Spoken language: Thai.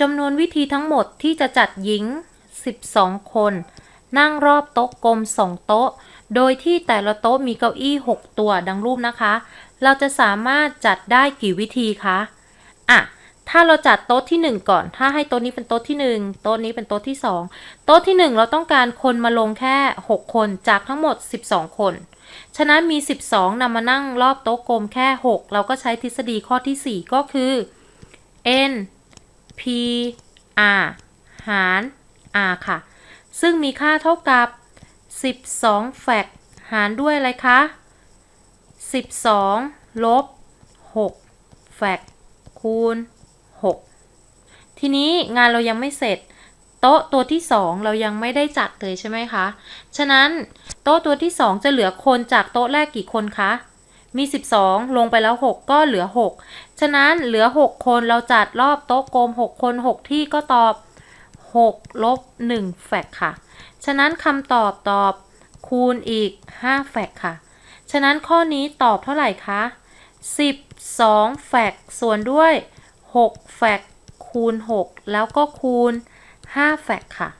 จำนวนวิธีทั้งหมดที่จะจัดหญิง 12 คน นั่งรอบโต๊ะกลม 2 โต๊ะ โดยที่แต่ละโต๊ะมีเก้าอี้ 6 ตัวดังรูปนะคะ เราจะสามารถจัดได้กี่วิธีคะอะถ้าเราจัดโต๊ะที่ 1 ก่อน ถ้าให้โต๊ะนี้เป็นโต๊ะที่ 1 โต๊ะนี้เป็นโต๊ะที่ 2 โต๊ะที่ 1 เราต้องการคนมาลงแค่ 6 คนจากทั้งหมด 12 คน ฉะนั้นมี 12นำมานั่งรอบโต๊ะกลมแค่ 6 เราก็ใช้ทฤษฎีข้อที่ 4 ก็คือ n p r หาร r ค่ะ ซึ่งมีค่าเท่ากับ 12 แฟกหารด้วยอะไรคะ 12 ลบ 6 แฟกคูณ 6 ทีนี้งานเรายังไม่เสร็จ โต๊ะตัวที่ 2 เรายังไม่ได้จัดเลยใช่ไหมคะ ฉะนั้นโต๊ะตัวที่ 2 จะเหลือคนจากโต๊ะแรกกี่คนคะ มี 12 ลงไปแล้ว 6 ก็เหลือ 6 ฉะนั้นเหลือ 6 คนเราจัดรอบโต๊ะกลม 6 คน 6 ที่ก็ตอบ 6 ลบ 1 แฟกค่ะ ฉะนั้นคำตอบตอบคูณอีก 5 แฟกค่ะ ฉะนั้นข้อนี้ตอบเท่าไหร่คะ 12 แฟกส่วนด้วย 6 แฟกคูณ 6 แล้วก็คูณ 5 แฟกค่ะ